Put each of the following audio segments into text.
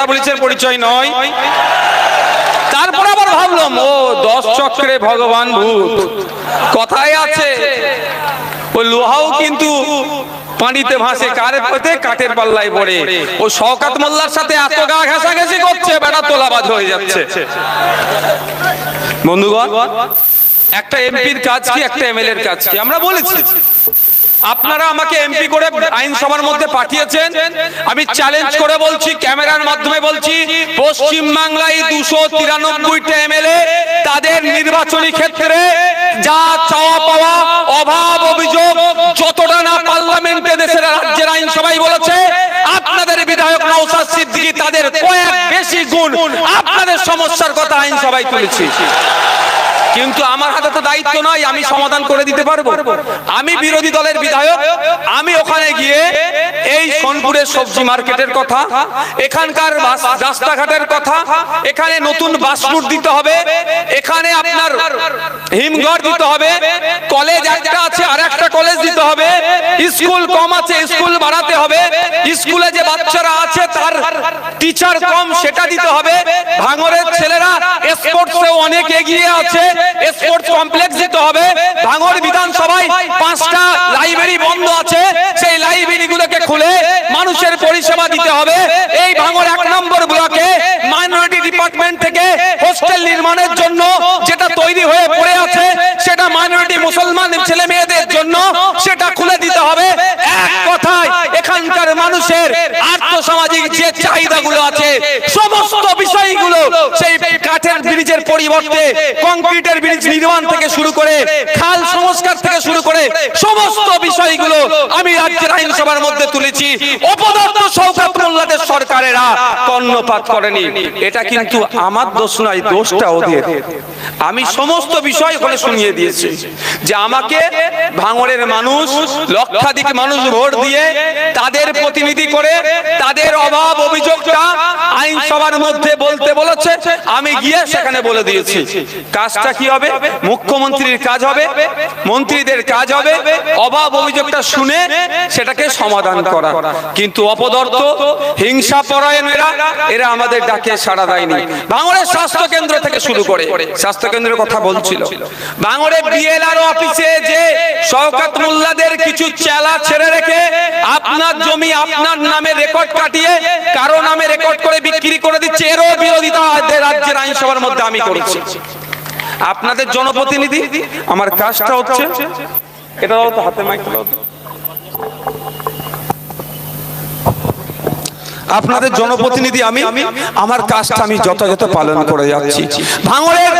জেলা পুলিশের পরিচয় নয়। তারপর আবার ভাবলাম, ও দশ চক্রে ভগবান ভূত। কথায় আছে ও লোহাও কিন্তু পানিতে ভাসে কারের পথে? কাঠের পাল্লায় পড়ে। ও শওকাত মোল্লার সাথে এত গা ঘেঁষাঘেঁষি করছে বেড়া তোলাবাজ হয়ে যাচ্ছে। বন্ধুগণ, একটা এমপির কাজ কি, একটা এমএলএর কাজ কি? আমরা বলেছি। আপনারা আমাকে এমপি করে আইনসভার মধ্যে পাঠিয়েছেন। আমি চ্যালেঞ্জ করে বলছি ক্যামেরার মাধ্যমে বলছি পশ্চিম বাংলায় দুশো তিরানব্বইটা এমএলএ তাদের নির্বাচনী ক্ষেত্রে যা চাওয়া পাওয়া অভাব অভিযোগ যতটা না পার্লামেন্টে দেশের রাজ্যের আইনসভায় বলেছে আপনাদের বিধায়ক নৌসাদ সিদ্দিকী তাদের কয়েক বেশি গুণ আপনাদের সমস্যার কথা আইনসভায় তুলেছি। কিন্তু আমার হাতে তো দায়িত্ব নয় আমি সমাধান করে দিতে পারব। আমি বিরোধী দলের বিধায়ক, আমি ওখানে গিয়ে এই সোনপুরের সবজি মার্কেটের কথা, এখানকার রাস্তাঘাটের কথা, এখানে নতুন বাস রুট দিতে হবে, এখানে আপনার হিমঘর দিতে হবে, কলেজ একটা আছে আর একটা কলেজ দিতে হবে, স্কুল কম আছে, স্কুল বাড়াতে হবে, স্কুলে যে বাচ্চারা আছে তার টিচার কম, সেটা দিতে হবে, ভাঙরের ছেলেরা স্পোর্টসে অনেক এগিয়ে আছে স্পোর্টস কমপ্লেক্স দিতে হবে। ভাঙর বিধানসভায় পাঁচটা লাইব্রেরি বন্ধ আছে। সেই লাইব্রেরি গুলোকে খুলে মানুষের পরিষেবা দিতে হবে। এই ভাঙর এক নম্বর ব্লকে মাইনরিটি ডিপার্টমেন্ট থেকে হোস্টেল নির্মাণের জন্য যেটা তৈরি হয়ে পড়ে আছে, সেটা মাইনরিটি মুসলমান ছেলে মেয়েদের জন্য সেটা খুলে দিতে হবে। এক কথায়, এখানকার মানুষের আর্থসামাজিক যে চাহিদাগুলো আছে সমস্ত বিষয়গুলো সেই কাঠের ব্রিজের পরিবর্তে কংক্রিটের ব্রিজ নির্মাণ থেকে শুরু করে, খাল সংস্কার থেকে শুরু করে সমস্ত বিষয়গুলো আমি রাজ্যের আইনসভার মধ্যে তুলেছি। অপদার্থ সৌকাত মোল্লাদের সরকারেরা কর্ণপাত করেনি। এটা কিন্তু আমার দোষ নয় দোষটা ওদের আমি সমস্ত বিষয় ওখানে শুনিয়ে দিয়েছি যে আমাকে ভাঙড়ের মানুষ, লক্ষাধিক মানুষ ভোট দিয়ে তাদের প্রতিনিধি করে তাদের অভাব অভিযোগটা আইনসভার মধ্যে বলতে বলেছে। আমি গিয়ে সেখানে বলে দিয়েছি। কাজটা কি হবে? মুখ্যমন্ত্রীর কাজ হবে, মন্ত্রীদের কাজ হবে। অভাব অভিযোগটা শুনে সেটাকে সমাধান করা। কিন্তু অপদর্থ হিংসা পরায়ণেরা এরা আমাদের ডাকে সাড়া দেয়নি। ভাঙড়ের স্বাস্থ্য কেন্দ্র থেকে শুরু করে, স্বাস্থ্য কেন্দ্রের কথা বলছিল। ভাঙড়ে বিএলআর অফিসে যে শওকত মোল্লাদের কিছু চেলা ছেড়ে রেখে আপনার জমি আপনার নামে রেকর্ড কাটিয়ে কারও নামে রেকর্ড করে বিক্রি করে দিচ্ছে, এরও বিরোধিতা রাজ্যের আইনসভার মধ্যে আমি করেছি। আপনাদের জনপ্রতিনিধি, আমার কাজটা হচ্ছে, এটা হাতে মাইক দাও তো। আপনাদের জনপ্রতিনিধি আমি আমার কাজটা আমি যথাযথ পালন করে যাচ্ছি। ভাঙড়ের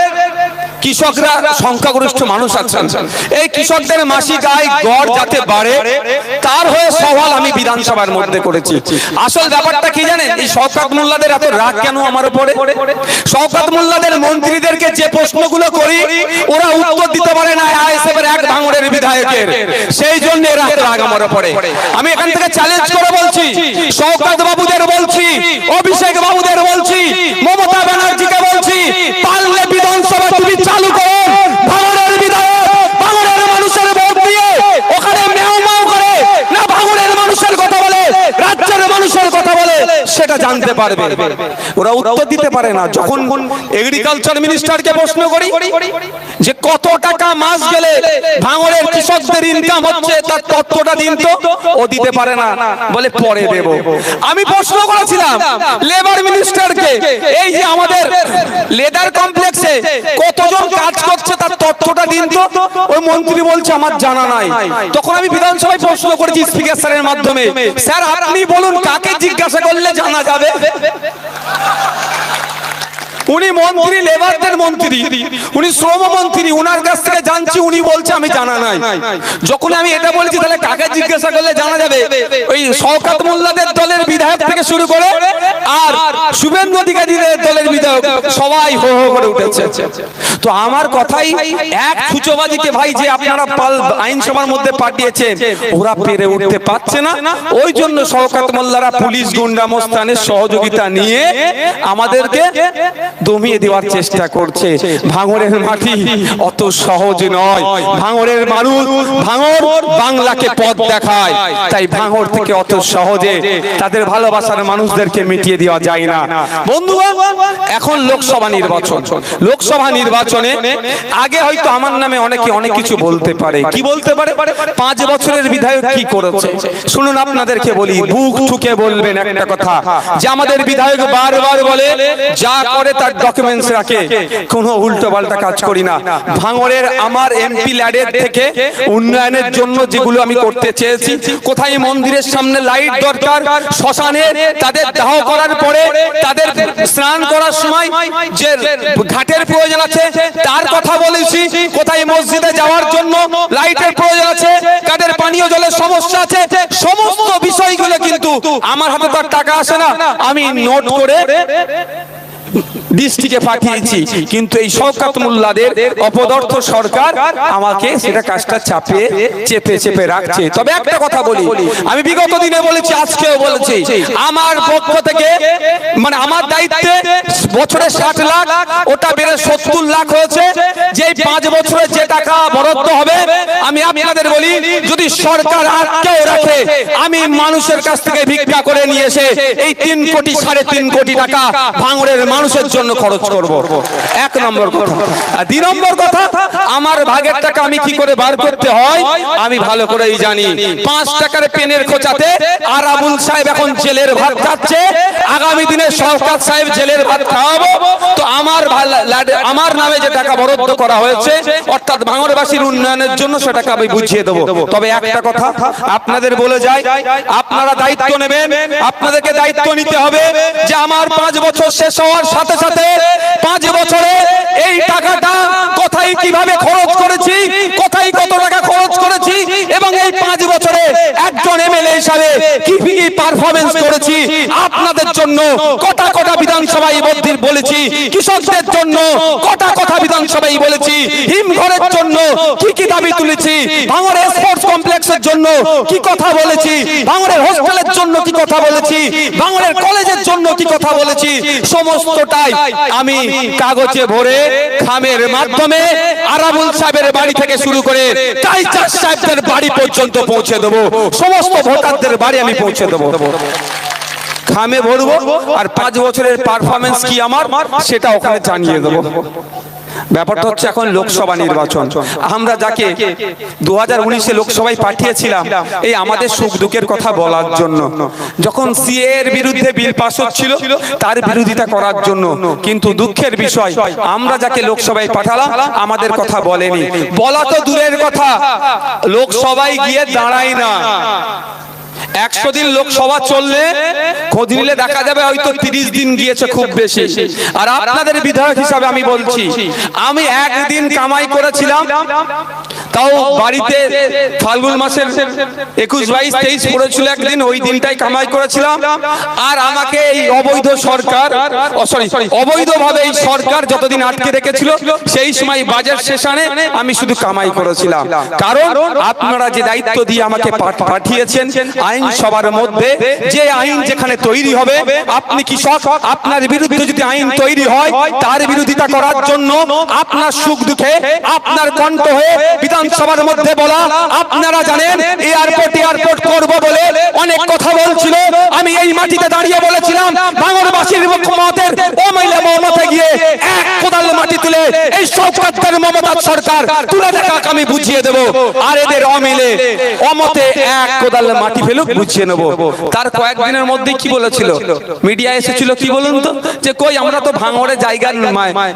কৃষকরা সংখ্যাগরিষ্ঠ মানুষ আছেন। এই কৃষকদের মাসিক আয় গড় যাতে বাড়ে তার হয়ে সওয়াল আমি বিধানসভার মধ্যে করেছি। আসল ব্যাপারটা কি জানেন? এই শওকত মোল্লাদের এত রাগ কেন আমার উপরে? শওকত মোল্লাদের মন্ত্রীদেরকে যে প্রশ্নগুলো করি ওরা উত্তর দিতে পারে না আইএসএফ এর এক ভাঙড়ের বিধায়কের। সেই জন্য এরা রাগ আমার উপরে। আমি এখান থেকে চ্যালেঞ্জ করে বলছি শওকত বাবুদের বলছি অভিষেক বাবুদের বলছি মমতা ব্যানার্জিকে বলছি পারলে বিধানসভা তুমি চালু করো ভাঙড়ের বিধায়ক ভাঙড়ের মানুষের ভোট দিয়ে ওখানে মেও মাও করে না ভাঙড়ের মানুষের কথা বলে রাজ্যের মানুষের কথা বলে সেটা জানতে পারবে। ওরা উত্তর দিতে পারে না। যখন এগ্রিকালচার মিনিস্টারকে প্রশ্ন করি যে কত টাকা মাস গেলে ভাঙড়ের কৃষকদের ইনকাম হচ্ছে, তার তথ্যটা দিন তো। ও দিতে পারে না। বলে পরে দেব। আমি প্রশ্ন করেছিলাম লেবার মিনিস্টারকে এই যে আমাদের লেদার কমপ্লেক্সে কতজন কাজ করছে, তার তথ্যটা দিন তো। ওই মন্ত্রী বলছে, আমার জানা নাই। তখন আমি বিধানসভায় প্রশ্ন করেছি স্পিকার স্যারের মাধ্যমে। স্যার আপনি বলুন, কাকে জিজ্ঞাসা করলে জানা যাবে? উনি মন্ত্রী লেবারদের মন্ত্রী। উনি শ্রম মন্ত্রী উনার কাছ থেকে জানছি উনি বলছে আমি জানা নাই। যখন আমি এটা বলছি তাহলে কাকে জিজ্ঞাসা করলে জানা যাবে? ওই শওকাত মোল্লাদের দলের বিধায়ক থেকে শুরু করে আর শুভেন্দু অধিকারীদের দলের বিধায়ক সবাই হো হো করে উঠেছে। তো আমার কথাই এক ছুচোবাজিকে ভাই যে আপনারা পাল আইনসভার মধ্যে পাঠিয়েছেন ওরা পেরে উঠতে পারছে না। ওই জন্য শওকাত মোল্লারা পুলিশ গুন্ডা মোস্তানের সহযোগিতা নিয়ে আমাদেরকে দমিয়ে দেওয়ার চেষ্টা করছে। ভাঙরের মাটি অত সহজ নয়। ভাঙরের মানুষ ভাঙর বাংলাকে পথ দেখায়। তাই ভাঙর থেকে অত সহজে তাদের ভালোবাসার মানুষদেরকে মিটিয়ে দেওয়া যায় না। বন্ধু এখন লোকসভা নির্বাচন। লোকসভা নির্বাচনে আগে হয়তো আমার নামে অনেকে অনেক কিছু বলতে পারে। কি বলতে পারে? পাঁচ বছরের বিধায়ক কি করেছে? শুনুন, আপনাদেরকে বলি, বুক ঠুকে বলবেন একটা কথা। যে আমাদের বিধায়ক বারবার বলে, যা করে তার ডকুমেন্টস রাখে। কোনো উল্টো পাল্টা কাজ করি না। ভাঙড়ের আমার এমপি ল্যাডের থেকে উন্নয়নের জন্য যেগুলো আমি করতে চেয়েছি, কোথায় মন্দিরের সামনে লাইট দরকার, শ্মশানে তাদের দাহ করার পরে তাদের স্নান করার সময় যে ঘাটের প্রয়োজন আছে, তার কথা বলেছি। কোথায় মসজিদে যাওয়ার জন্য লাইটের প্রয়োজন আছে কাদের পানীয় জলের সমস্যা আছে, সমস্ত বিষয়গুলো কিন্তু আমার হাতে তো টাকা আসে না। আমি নোট করে ডিস্ট্রিক্টে পাঠিয়েছি। কিন্তু এই শওকাত মোল্লাদের অপদার্থ সরকার আমাকে সেটা কাজটা চাপে চেপে চেপে রাখছে। তবে একটা কথা বলি। আমি বিগত দিনে বলেছি, আজকেও বলেছি। আমার পক্ষ থেকে মানে আমার দায়িত্বে বছরে ষাট লাখ, ওটা বেড়ে সত্তর লাখ হয়েছে। যে পাঁচ বছরে যে টাকা বরাদ্দ হবে আমি আপনাদের বলি, যদি সরকার আটকেও রাখে, আমি মানুষের কাছ থেকে ভিক্ষা করে নিয়ে এসে এই তিন কোটি, সাড়ে তিন কোটি টাকা ভাঙড়ের মানুষের জন্য খরচ করব। এক নম্বর কথা। দুই নম্বর কথা, আমার ভাগের টাকা আমি কি করে বার করতে হয়? আমি ভালো করেই জানি। পাঁচ টাকার পেনের খোঁচাতে আর আবুল সাহেব এখন জেলের ভাত খাচ্ছে। আগামী দিনে সরকার সাহেব জেলের ভাত খাওয়াবো, তো আমার আমার নামে যে টাকা বরাদ্দ করা হয়েছে, অর্থাৎ ভাঙড়বাসীর উন্নয়নের জন্য সেটাকে আমি বুঝিয়ে দেবো। তবে একটা কথা, আপনাদের বলে যাই, আপনারা দায়িত্ব নেবেন, আপনাদেরকে দায়িত্ব নিতে হবে যে আমার পাঁচ বছর শেষ হওয়ার সাথে সাথে পাঁচ বছরে এই টাকাটা কোথায় কীভাবে খরচ করেছি, কোথায় কত টাকা খরচ করেছি, এবং এই পাঁচ বছরে একজন এমএলএ হিসাবে কি কি পারফরমেন্স করেছি? আপনাদের জন্য কটা কটা বিধানসভায় মধ্যে বলেছি। কৃষকদের জন্য কটা কথা বিধানসভায় বলেছি। হিমঘরের জন্য কি কি দাবি তুলেছি? স্পোর্টস কমপ্লেক্সের জন্য কি কথা বলেছি? ভাঙড়ের হোস্টেলের জন্য কি কথা বলেছি? ভাঙড়ের কলেজের জন্য কি কথা বলেছি? সমস্তটাই আমি কাগজে ভরে খামের মাধ্যমে আরাবুল সাহেবের বাড়ি থেকে শুরু করে টাইচার সাহেবদের বাড়ি পর্যন্ত পৌঁছে দেবো। সমস্ত ভোটারদের বাড়ি আমি পৌঁছে দেবো। খামে ভরবো আর পাঁচ বছরের পারফরমেন্স কি আমার, সেটা ওখানে জানিয়ে দেবো। ব্যাপারটা হচ্ছে এখন লোকসভা নির্বাচন। আমরা যাকে দু হাজার উনিশে লোকসভায় পাঠিয়েছিলাম এই আমাদের সুখ দুঃখের কথা বলার জন্য। যখন সিএ এর বিরুদ্ধে বিল পাস হচ্ছিল তার বিরোধিতা করার জন্য। কিন্তু দুঃখের বিষয় আমরা যাকে লোকসভায় পাঠালাম আমাদের কথা বলেনি। বলা তো দূরের কথা লোকসভায় গিয়ে দাঁড়াই না। একশো দিন লোকসভা চললে খোঁজ নিলে দেখা যাবে হয়তো তিরিশ দিন গিয়েছে খুব বেশি। আর আপনাদের বিধায়ক হিসাবে আমি বলছি আমি একদিন কামাই করেছিলাম তাও বাড়িতে ফাল্গুন মাসের একুশ বাইশ তেইশ পড়েছিল একদিন ওই দিনটাই কামাই করেছিলাম। আর আমাকে এই অবৈধ সরকার সরি অবৈধভাবে এই সরকার যতদিন আটকে রেখেছিল সেই সময় বাজেট সেশনে আমি শুধু কামাই করেছিলাম। কারণ আপনারা যে দায়িত্ব দিয়ে আমাকে পাঠিয়েছেন আইন সবার মধ্যে যে আইন যেখানে তৈরি হবে। আপনি কৃষক আপনার বিরুদ্ধে যদি আইন তৈরি হয়, তার বিরোধিতা করার জন্য আপনার সুখ দুঃখে, আপনার কণ্ঠ হয়ে বিধানসভার মধ্যে বলা, আপনারা জানেন এয়ারপোর্ট এয়ারপোর্ট করব বলে অনেক কথা বলছিল। আমি এই মাটিতে দাঁড়িয়ে বলেছিলাম ভাঙরবাসীর মুখ্যমন্ত্রীর ও মহিলা মমতা গিয়ে এক কোদাল মাটি তুলে এই সরকার মমতার সরকার তুলে দেখা আমি বুঝিয়ে দেব। আর এদের অমিলে অমতে এক কোদাল মাটি ফেলুক, বুঝিয়ে নেব। তার কয়েকদিনের মধ্যে কি বলেছিল? মিডিয়া এসেছিল কি বলুন তো? যে কই আমরা তো ভাঙড়ে জায়গার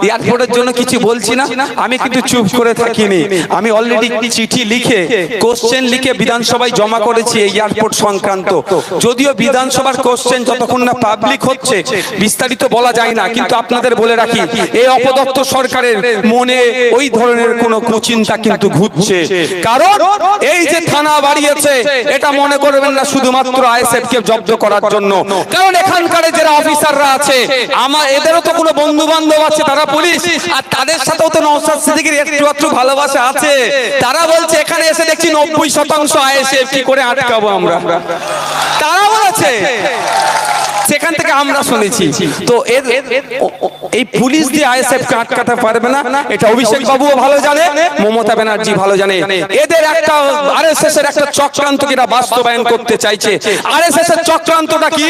এয়ারপোর্টের জন্য কিছু বলছি না? আমি কিন্তু চুপ করে থাকিনি। আমি অলরেডি চিঠি লিখে কোশ্চেন লিখে বিধানসভায় জমা করেছি এই এয়ারপোর্ট সংক্রান্ত। যদিও বিধানসভার কোশ্চেন যতক্ষণ না পাবলিক হচ্ছে বিস্তারিত বলা যায় না। কিন্তু আপনাদের বলে রাখি এই অপদত্ত সরকারের মনে ওই ধরনের কোনো কুচিন্তা কিন্তু ঘুরছে। কারণ এই যে থানা বাড়িয়েছে এটা মনে করবেন না শুধুমাত্র আইএসএফ কে জব্দ করার জন্য। কারণ এখানকার যারা অফিসাররা আছে আমার এদেরও তো কোনো বন্ধু বান্ধব আছে, তারা পুলিশ। আর তাদের সাথেও তো নওশাদ সিদ্দিকীর একটু একটু ভালোবাসা আছে। তারা বলছে, এখানে এসে দেখছি নব্বই শতাংশ আইএসএফ, কি করে আটকাবো আমরা? তারা বলেছে, সেখান থেকে আমরা শুনেছি। তো এই পুলিশ দিয়ে আইএসএফ কে আটকাতে পারবে না, এটা অভিষেক বাবু ভালো জানে, মমতা ব্যানার্জি ভালো জানে। এদের একটা আরএসএস এর একটা চক্রান্ত কিনা বাস্তবায়ন করতে চাইছে। আরএসএস এর চক্রান্তটা কি?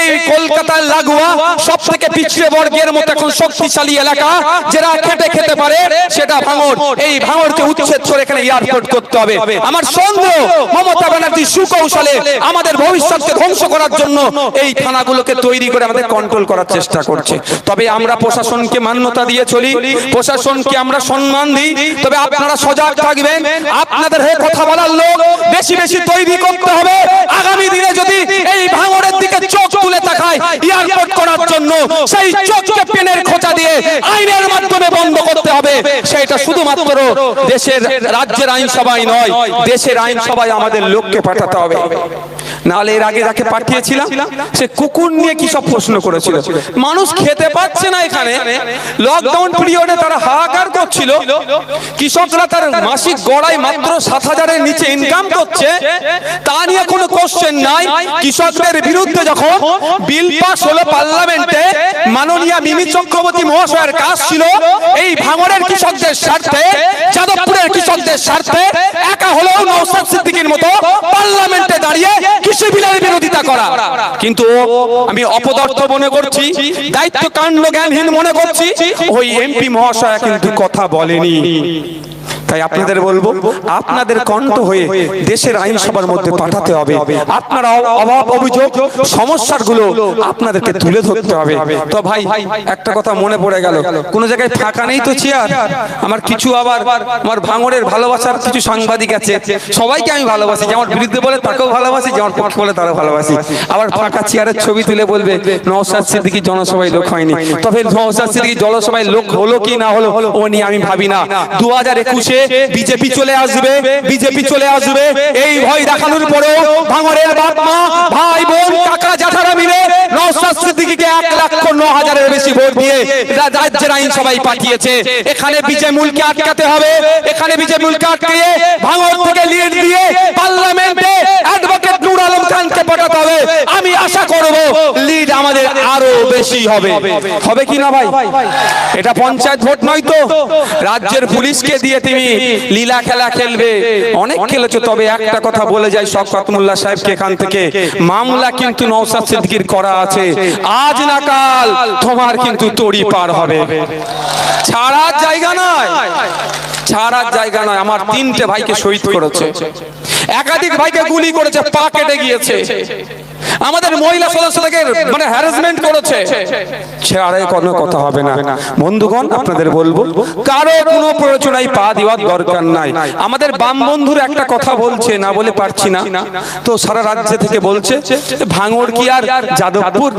এই কলকাতার লাগোয়া সব থেকে পিছড়ে বর্গের মতো এখন শক্তিশালী এলাকা, যারা খেতে খেতে পারে, সেটা ভাঙর এই ভাঙরকে উচ্ছেদ করে এখানে এয়ারপোর্ট করতে হবে। আমার সন্দেহ, মমতা ব্যানার্জি সুকৌশলে আমাদের ভবিষ্যৎকে ধ্বংস করার জন্য এই থানাগুলোকে তৈরি করে আমাদের কন্ট্রোল করার চেষ্টা করছে। তবে আমরা প্রশাসনকে মান্যতা দিয়ে চলি, প্রশাসনকে আমরা সম্মান দিই। তবে আপনারা সজাগ থাকবেন। আপনাদের হয়ে কথা বলার লোক বেশি বেশি তৈরি করতে হবে। আগামী দিনে যদি এই ভাঙড়ের দিকে চোখ তুলে তাকায় এয়ারপোর্ট করার জন্য, সেই চোখকে পেনের খোঁচা দিয়ে আইনের মাধ্যমে বন্ধ করতে হবে। সেটা শুধুমাত্র দেশের রাজ্যের আইনসভায় নয়, দেশের আইনসভায় আমাদের লোককে পাঠাতে হবে। নাহলে এর আগে যাকে পাঠিয়েছিলাম, সে কুকুর নিয়ে কি সব প্রশ্ন করেছিল? মানুষ খেতে পাচ্ছে না এখানে। লকডাউন পিরিয়ডে তারা হাহাকার করছিল। কৃষকরা তার মাসিক গড়াই মাত্র সাত হাজারের নিচে ইনকাম করছে। তা নিয়ে কোনো কোশ্চেন নাই। কৃষকদের বিরুদ্ধে যখন বিল পাস হলো পার্লামেন্টে, মাননীয় মিমি চক্রবর্তী মহাশয়ের কাজ ছিল এই ভাঙড়ের কৃষকদের স্বার্থে, যাদবপুরের কৃষকদের স্বার্থে একা হলেও নৌসাদ সিদ্দিকীর মতো পার্লামেন্টে দাঁড়িয়ে কৃষি বিলের বিরোধিতা করা। কিন্তু আমি অপদার্থ মনে করছি দায়িত্ব কাণ্ড জ্ঞানহীন মনে করছি, ওই এমপি মহাশয় কিন্তু কথা বলেনি। তাই আপনাদের বলব আপনাদের কণ্ঠ হয়ে দেশের আইনসভার মধ্যে পাঠাতে হবে। আপনারা অভাব অভিযোগ সমস্যাগুলো আপনাদেরকে তুলে ধরতে হবে। তো ভাই একটা কথা মনে পড়ে গেল। কোন জায়গায় ফাঁকা নেই তো চেয়ার। আমার কিছু আবার আমার ভাঙড়ের ভালোবাসার কিছু সাংবাদিক আছে। সবাইকে আমি ভালোবাসি যেমন বিরুদ্ধে বলে তাকেও ভালোবাসি। যেমন পক্ষ বলে তারও ভালোবাসি। আবার ফাঁকা চেয়ারের ছবি তুলে বলবে নওসাদ সিদ্দিকি জনসভায় লোক হয়নি। তবে নওসাদ সিদ্দিকি জনসভায় লোক হলো কি না হলো ও নিয়ে আমি ভাবি না। দু হাজার একুশে বিজেপি চলে আসবে, বিজেপি চলে আসবে। এই ভয় দেখানোর পরেও ভাঙরের বাপ মা ভাই বোন কাকা, জ্যাঠারা মিলে এক লক্ষ ন হাজারের বেশি ভোট দিয়ে রাজ্যের আইনসভায় পাঠিয়েছে। এখানে বিজয় মূলকে আটকাতে হবে। এখানে বিজয় মূলকে আটকিয়ে ভাঙর থেকে লিড দিয়ে পার্লামেন্টে অ্যাডভোকেট নূর আলম খানকে পাঠাতে হবে। আমি আশা করব বেশি হবে। হবে কি না ভাই? এটা পঞ্চায়েত ভোট নয় তো? রাজ্যের পুলিশকে দিয়ে তুমি লীলা খেলা খেলবে। অনেক খেলেছো, তবে একটা কথা বলে যাই শওকত মোল্লা সাহেবকে এখান থেকে। মামলা কিন্তু নওসাদ সিদ্দিকীর করা আছে। আজ না কাল তোমার কিন্তু তড়ি পার হবে। ছাড়ার জায়গা নয়। ছাড়ার জায়গা নয়। আমার তিনটে ভাইকে শহীদ করেছে। একাধিক ভাইকে গুলি করেছে পা কেটে গিয়েছে। আমাদের মহিলা সদস্যদেরকে মানে হ্যারাসমেন্ট করেছে। ছেড়ে কোনো কথা হবে না। বন্ধুগণ আপনাদের বলব কারও কোনো প্ররোচনায় পা দেওয়ার দরকার নাই। আমাদের বাম বন্ধুর একটা কথা বলছে না বলে পারছি না। তো সারা রাজ্য থেকে বলছে ভাঙড় কি আর যাদবপুর?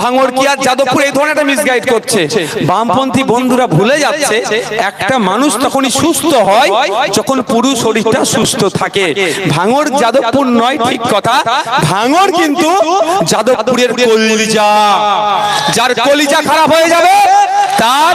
ভাঙড় কি আর যাদবপুর এই ধরনের একটা মিসগাইড করছে? বামপন্থী বন্ধুরা ভুলে যাচ্ছে একটা মানুষ তখনই সুস্থ হয় যখন পুরো শরীরটা সুস্থ থাকে। ভাঙড় যাদবপুর নয় ঠিক কথা ভাঙড় কিন্তু যাদবপুরের কলিজা। যার কলিজা খারাপ হয়ে যাবে তার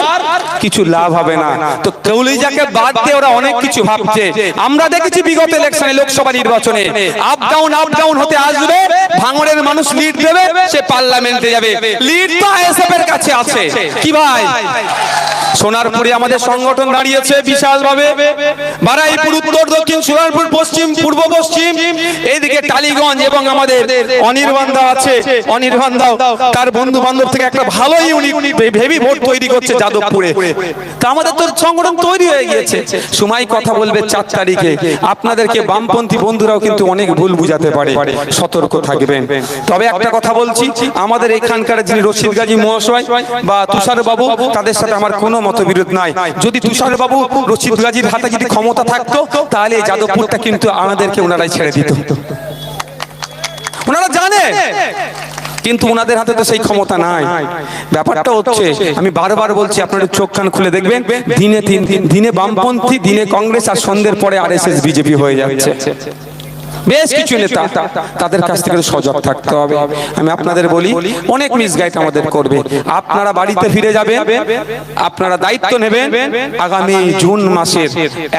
কিছু লাভ হবে না। তো কলিজাকে বাদ দিয়ে ওরা অনেক কিছু ভাবছে। আমরা দেখেছি বিগত ইলেকশনে লোকসভা নির্বাচনে। আপ ডাউন আপ ডাউন হতে আসবে ভাঙড়ের মানুষ লিড দেবে সে পার্লামেন্টে যাবে লিড তো আইএসএফ এর কাছে আছে। কি ভাই? সোনারপুরে আমাদের সংগঠন দাঁড়িয়েছে বিশাল ভাবে বারাইপুর, উত্তর, দক্ষিণ, সোনারপুর, পশ্চিম, পূর্ব, পশ্চিম, এইদিকে টালিগঞ্জ এবং আমাদের অনির্বাণ দা আছে। অনির্বাণ দাও তার বন্ধু বান্ধব থেকে একটা ভালো ইউনিট হেভি ভোট তৈরি করছে যাদবপুরে। তা আমাদের তো সংগঠন তৈরি হয়ে গিয়েছে। সময় কথা বলবে চার তারিখে। আপনাদেরকে বামপন্থী বন্ধুরাও কিন্তু অনেক ভুল বুঝাতে পারে। সতর্ক থাকবেন। তবে একটা কথা বলছি, আমাদের এখানকার যিনি রশিদ গাজী মহাশয় বা তুষার বাবু তাদের সাথে আমার কোনো মতবিরোধ নাই। যদি তুষার বাবু রশিদ গাজীর হাতে যদি ক্ষমতা থাকতো, তাহলে যাদবপুরটা কিন্তু আমাদেরকে ওনারাই ছেড়ে দিত। ওনারা জানে, কিন্তু ওনাদের হাতে তো সেই ক্ষমতা নাই। ব্যাপারটা হচ্ছে, আমি বারবার বলছি, আপনারা চোখ কান খুলে দেখবেন, দিনে তিন দিন, দিনে বামপন্থী, দিনে কংগ্রেস আর সন্ধ্যের পরে আরএসএস বিজেপি হয়ে যাচ্ছে। বেশ কিছু নেতা তাদের কাছ থেকে সজাগ থাকতে হবে। আমি আপনাদের বলি অনেক মিসগাইড আমাদের করবে। আপনারা বাড়িতে ফিরে যাবেন আপনারা দায়িত্ব নেবেন আগামী জুন মাসের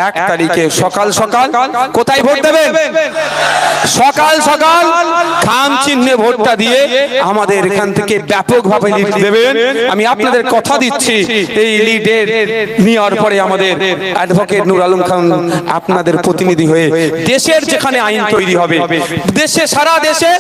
এক তারিখে সকাল সকাল কোথায় ভোট দেবেন? সকাল সকাল খাম চিহ্নে ভোটটা দিয়ে আমাদের এখান থেকে ব্যাপকভাবে লিড দেবেন। আমি আপনাদের কথা দিচ্ছি। এই লিডের নেওয়ার পরে আমাদের অ্যাডভোকেট নুর আলম খান আপনাদের প্রতিনিধি হয়ে দেশের যেখানে আইন তৈরি হবে। দেশে, সারা দেশে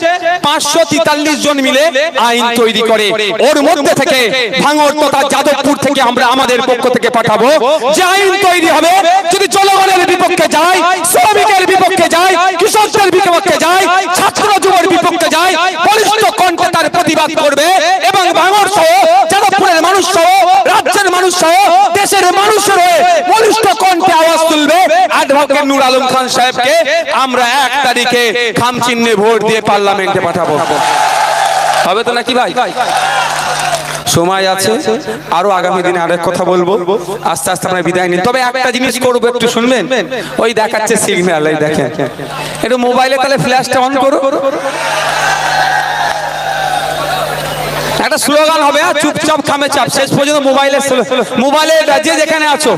পাঁচশো তেতাল্লিশ জন মিলে আইন তৈরি করে। ওর মধ্যে থেকে ভাঙর তথা যাদবপুর থেকে আমরা আমাদের পক্ষ থেকে পাঠাবো। যে আইন তৈরি হবে, যদি জনগণের বিপক্ষে যায়, শ্রমিকের বিপক্ষে যায়, কৃষকদের বিপক্ষে যায়, ছাত্র যুবর বিপক্ষে যায়, বলিষ্ঠ কণ্ঠে তার প্রতিবাদ করবে এবং ভাঙর সহ যাদবপুরের মানুষ সহ, রাজ্যের মানুষ সহ, দেশের মানুষের হয়ে বলিষ্ঠ অ্যাডভোকেট নূর আলম খান সাহেবকে আমরা এক তারিখে খাম চিহ্নে ভোট দিয়ে পার্লামেন্টে পাঠাবো। হবে তো নাকি ভাই? সময় আছে, আরও আগামী দিনে আরেক কথা বলব। আস্তে আস্তে আমরা বিদায় নিন। তবে একটা জিনিস করব, একটু শুনবেন? ওই দেখাচ্ছে সিগন্যাল দেখেন। একটু মোবাইলে তাহলে ফ্ল্যাশটা অন করো। একটা স্লোগান হবে আর চুপচাপ খামে চাপ। শেষ পর্যন্ত মোবাইলে মোবাইলে যে যেখানে আছো।